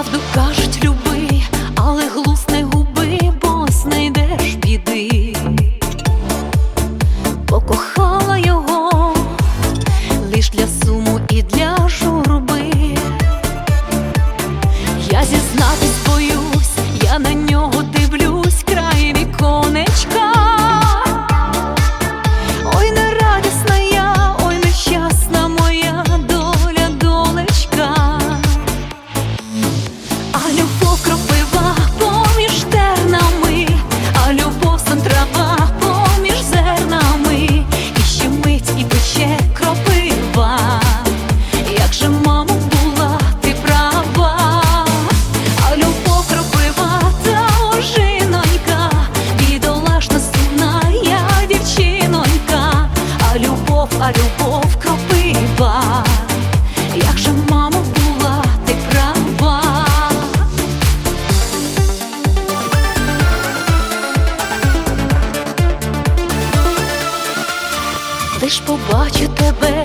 Правду кажуть, люби, але глузд не губи, бо не а любов кропива, як же мамо була ти права. Ти ж побачу тебе.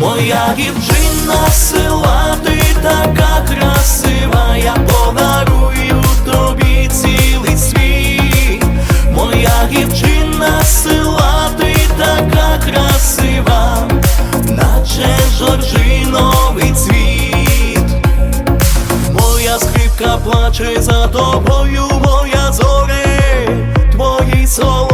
Моя дівчина села, ти така красива, я подарую тобі цілий світ, моя дівчина села, ти така красива, наче жоржиновий цвіт, моя скрипка плаче за тобою, моя зоре, твої соло.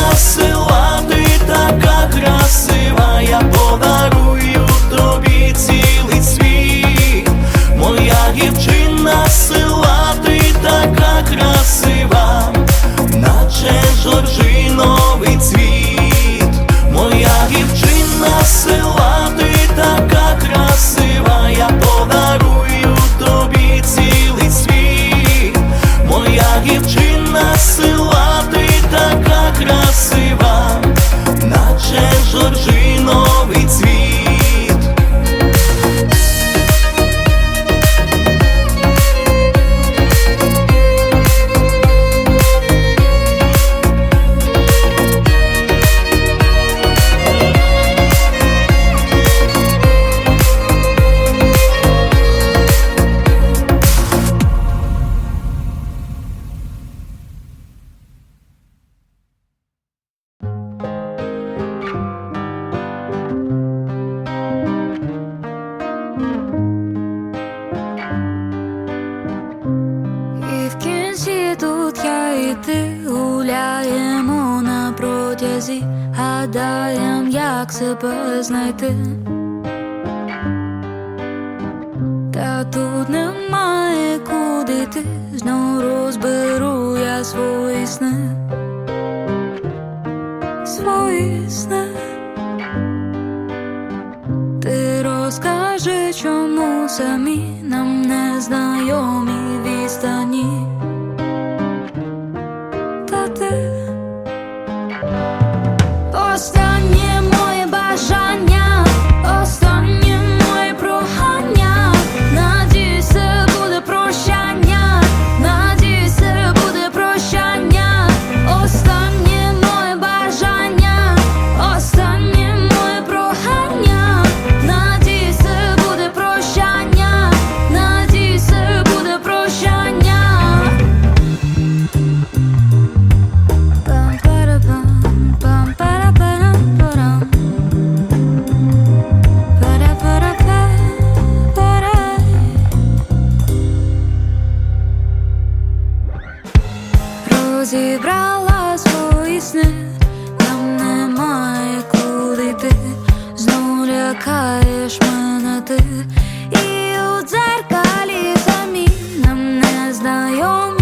нас села, ты такая красивая, подарок. І в кінці тут я і ти гуляємо на протязі, гадаєм, як себе знайти. Та тут немає куди ти, знов розберу я свої сни. Самі нам не знайомі відстані. лякаєш мене ти і у дзеркалі замінам не знайом.